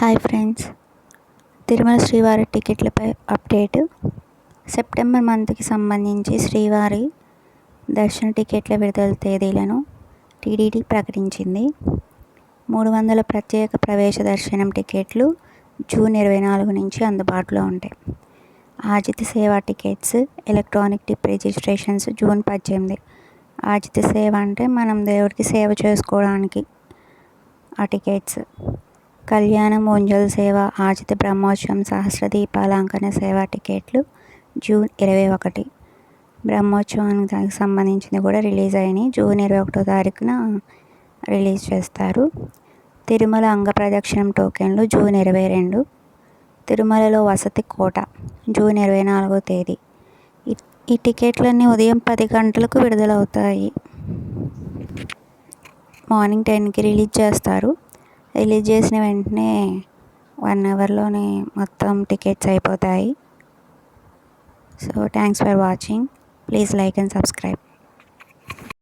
Hi friends. Tirumala శ్రీవారి టికెట్లపై update. September మంత్కి సంబంధించి శ్రీవారి దర్శన టికెట్ల విడుదల తేదీలను టీడీటీ ప్రకటించింది. మూడు వందల ప్రత్యేక ప్రవేశ దర్శనం టికెట్లు జూన్ ఇరవై నాలుగు నుంచి అందుబాటులో ఉంటాయి. Arjitha Seva tickets electronic dip registrations June పద్దెనిమిది. ఆజిత సేవ అంటే మనం దేవుడికి సేవ చేసుకోవడానికి ఆ టికెట్స్. కళ్యాణం ఊంజల్ సేవ ఆజిత బ్రహ్మోత్సవం సహస్ర దీపాలంకరణ సేవ టికెట్లు జూన్ ఇరవై ఒకటి. బ్రహ్మోత్సవానికి దానికి సంబంధించింది కూడా రిలీజ్ అయినాయి. జూన్ ఇరవై ఒకటో తారీఖున రిలీజ్ చేస్తారు. తిరుమల అంగ ప్రదక్షిణం టోకెన్లు జూన్ ఇరవై రెండు. తిరుమలలో వసతి కోట జూన్ ఇరవై నాలుగో తేదీ. ఈ టికెట్లన్నీ ఉదయం పది గంటలకు విడుదలవుతాయి. మార్నింగ్ టెన్కి రిలీజ్ చేస్తారు. రిలీజ్ చేసిన వెంటనే వన్ అవర్లోనే మొత్తం టికెట్స్ అయిపోతాయి. So thanks for watching please like and subscribe